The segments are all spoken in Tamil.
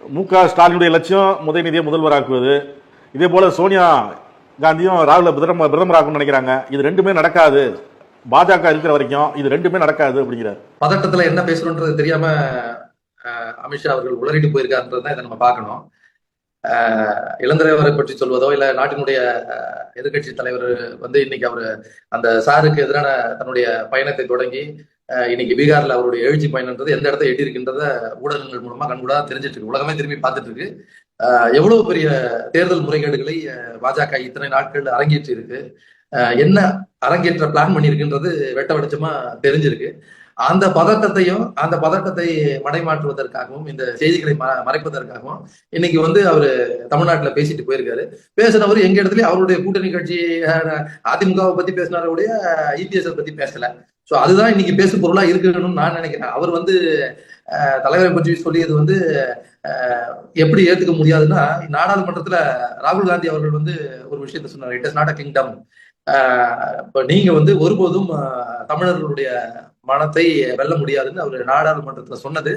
மு க ஸ்டாலினுடைய லட்சியம் உதயநிதியை முதல்வராக்குவது. இதே போல சோனியா காந்தியும் ராகுல பிரதம பிரதமராக்கணும்னு நினைக்கிறாங்க. இது ரெண்டுமே நடக்காது. பாஜக இருக்கிற வரைக்கும் இது ரெண்டுமே நடக்காது அப்படிங்கிறார். பதட்டத்துல என்ன பேசணும்ன்றது தெரியாம அமித்ஷா அவர்கள் உளறிட்டு போயிருக்காருன்றதை இதை நம்ம பார்க்கணும். அஹ், பற்றி சொல்வதோ இல்ல நாட்டினுடைய எதிர்கட்சி தலைவர் வந்து இன்னைக்கு அவர் அந்த சாருக்கு எதிரான தன்னுடைய பயணத்தை தொடங்கி இன்னைக்கு பீகார்ல அவருடைய எழுச்சி பயணம்ன்றது எந்த இடத்த எட்டி இருக்கின்றத ஊடகங்கள் மூலமா கண்கூடா தெரிஞ்சிட்டு இருக்கு. உலகமே திரும்பி பார்த்துட்டு இருக்கு. எவ்வளவு பெரிய தேர்தல் முறைகேடுகளை பாஜக இத்தனை நாட்கள் அரங்கேற்றி இருக்கு. என்ன அரங்கேற்ற பிளான் பண்ணியிருக்குன்றது வெட்ட வெளிச்சமா தெரிஞ்சிருக்கு. அந்த பதட்டத்தையும் அந்த பதட்டத்தை மடைமாற்றுவதற்காகவும் இந்த செய்திகளை ம- மறைப்பதற்காகவும் இன்னைக்கு வந்து அவர் தமிழ்நாட்டுல பேசிட்டு போயிருக்காரு. பேசினவர் எங்க இடத்துலயும் அவருடைய கூட்டணி கட்சி அஹ், அதிமுகவை பத்தி பேசினாரோடைய இபிஎஸ் பத்தி பேசல. சோ அதுதான் இன்னைக்கு பேசு பொருளா இருக்கணும்னு நான் நினைக்கிறேன். அவர் வந்து அஹ், தலைவரை பற்றி சொல்லியது வந்து எப்படி ஏத்துக்க முடியாதுன்னா நாடாளுமன்றத்துல ராகுல் காந்தி அவர்கள் வந்து ஒரு விஷயத்த சொன்னார். It is not a kingdom இப்போ நீங்க வந்து ஒருபோதும் அஹ், தமிழர்களுடைய மனத்தை வெல்ல முடியாதுன்னு அவர் நாடாளுமன்றத்துல சொன்னது.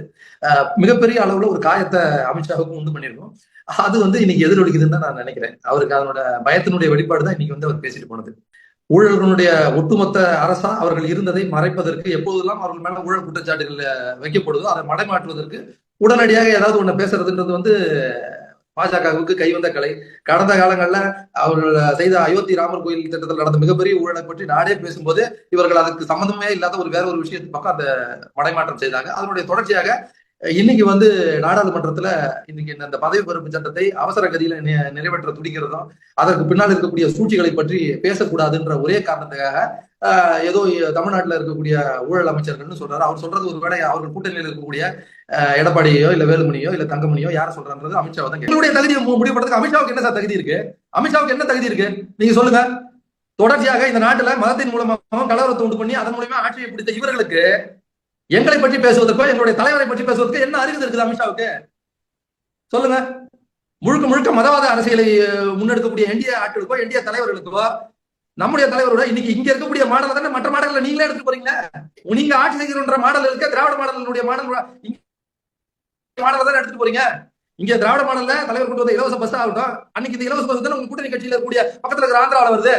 மிகப்பெரிய அளவுல ஒரு காயத்தை அமித்ஷாவுக்கும் உண்டு பண்ணியிருக்கோம் அது வந்து இன்னைக்கு எதிரொலிக்குதுன்னு தான் நான் நினைக்கிறேன். அவருக்கு அதனோட பயத்தினுடைய வெளிப்பாடு தான் இன்னைக்கு வந்து அவர் பேசிட்டு போனது. ஊழல்களுடைய ஒட்டுமொத்த அரசா அவர்கள் இருந்ததை மறைப்பதற்கு எப்போதெல்லாம் அவர்கள் மேல ஊழல் குற்றச்சாட்டுகள் வைக்கப்படுதோ அதை மடைமாற்றுவதற்கு உடனடியாக ஏதாவது ஒண்ணு பேசுறதுன்றது வந்து பாஜகவுக்கு கைவந்த கலை. கடந்த காலங்கள்ல அவர்கள் செய்த அயோத்தி ராமர் கோயில் திட்டத்தில் நடந்த மிகப்பெரிய ஊழலை பற்றி நாடே பேசும்போது இவர்கள் அதுக்கு சம்பந்தமே இல்லாத ஒரு வேற ஒரு விஷயத்து பக்கம் அந்த மடைமாற்றம் செய்தாங்க. அதனுடைய தொடர்ச்சியாக இன்னைக்கு வந்து நாடாளுமன்றத்துல இன்னைக்கு இந்த பதவி பொறுப்பு சட்டத்தை அவசர கதியில நிறைவேற்ற துடிக்கிறதும் அதற்கு பின்னால் இருக்கக்கூடிய சூழ்ச்சிகளை பற்றி பேசக்கூடாதுன்ற ஒரே காரணத்துக்காக ஏதோ தமிழ்நாட்டுல இருக்கக்கூடிய ஊழல் அமைச்சர்கள்னு சொல்றாரு. அவர் சொல்றது ஒரு வேலை அவர்கள் கூட்டணியில் இருக்கக்கூடிய எடப்பாடியோ இல்ல வேலுமணியோ இல்ல தங்கமணியோ யார சொல்றாங்கிறது அமித்ஷா தான் எங்களுடைய தகுதியை மு- அமித்ஷாவுக்கு என்ன சார் தகுதி இருக்கு? அமித்ஷாவுக்கு என்ன தகுதி இருக்கு? நீங்க சொல்லுங்க. தொடர்ச்சியாக இந்த நாட்டுல மதத்தின் மூலமாகவும் கலவரத்தை உண்டு பண்ணி அதன் மூலமா ஆட்சியை பிடித்த இவர்களுக்கு எங்களை பற்றி பேசுவதற்கோ எங்களுடைய தலைவரை பற்றி பேசுவதற்கு என்ன அறிவு இருக்குது அமித்ஷாவுக்கு? சொல்லுங்க. முழுக்க முழுக்க மதவாத அரசியலை முன்னெடுக்கக்கூடிய என்டிஏ ஆட்களுக்கோ என்டிஏ தலைவர்களுக்கோ நம்முடைய தலைவரோட இன்னைக்கு இங்க இருக்கக்கூடிய மாடல் தானே மற்ற மாடல்களை நீங்களே எடுத்து போறீங்களா? நீங்க ஆட்சி செய்கிறன்ற மாடல் இருக்க திராவிட மாடலினுடைய மாடல் மாடல தானே எடுத்துட்டு போறீங்க? இங்க திராவிட மாடல்ல தலைவர் கொண்டு வந்த இலவச பஸ் ஆகட்டும் அன்னைக்கு இந்த இலவச பஸ் தானே உங்க கூட்டணி கட்சியில இருக்கக்கூடிய பக்கத்துல இருக்கிற ஆந்திரால வருது.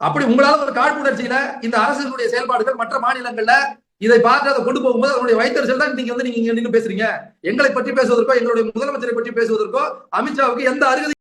அப்படி உங்களால ஒரு காழ்ப்புணர்ச்சியில இந்த அரசினுடைய செயல்பாடுகள் மற்ற மாநிலங்கள்ல இதை பார்த்து அதை கொண்டு போகும்போது அதனுடைய வைத்தறிச்சல் தான் நீங்க வந்து நீங்க நின்னு பேசுறீங்க. எங்களை பற்றி பேசுவதற்கோ எங்களுடைய முதலமைச்சரை பற்றி பேசுவதற்கோ அமித்ஷாவுக்கு எந்த அருகதை